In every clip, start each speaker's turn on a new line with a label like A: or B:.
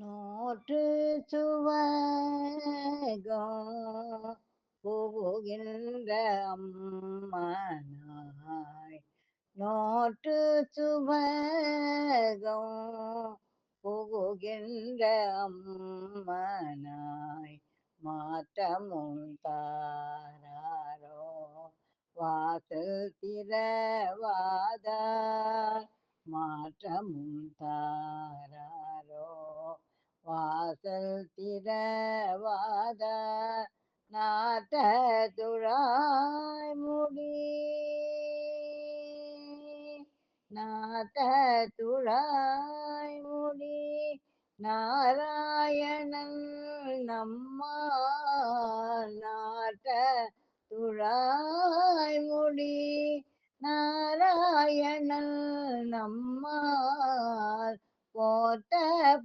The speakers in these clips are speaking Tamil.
A: നോട്ട് ചുവകോ അമ്മനായി. നോട്ട് ചുവകോ അമ്മനായി. മാറ്റമുണ്ടാരോ വാസൽ തിരവാദ മാറ്റമുണ്ടാരോ வாசல் திறவாத நாட்ட துழாய் முடி. நாட்ட துழாய் முடி நாராயணன் நம்மா நாட்ட துழாய் முடி. நாராயணன் நம்மால் போட்ட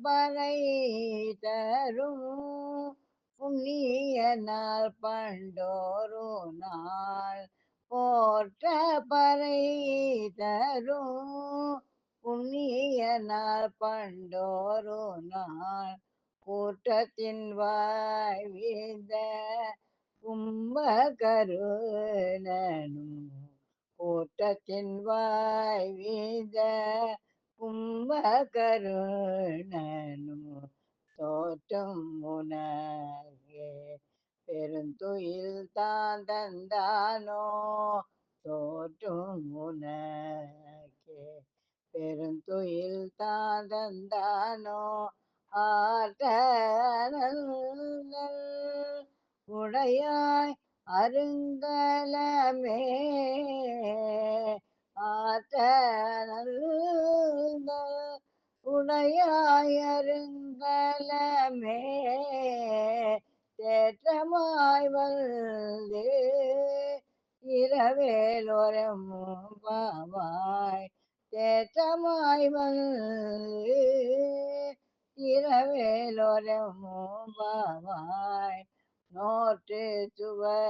A: பறை தரும் புண்ணிய நாள் பண்டோரு நாள். போற்ற பறை தரும் புண்ணிய நாள் பண்டோரு நாள். கூட்டத்தின் வாய் வீழ்ந்த கும்பகருணனும் கூட்டத்தின் வாய் கும்பகருணனு தோற்றம் உனகே பெருந்துயில் தான் தந்தானோ தோற்றும் உனகே பெருந்துயில் தான் தந்தானோ ஆற்றல் உடையாய் அருங்கலமே. ஆற்றல் உடையாய் தேற்றமாய் வந்து. இரவேலோரமும் பாவாய் தேற்றமாய் வந்து. இரவேலோரமும் பாவாய் நோற்று சுவகமும்.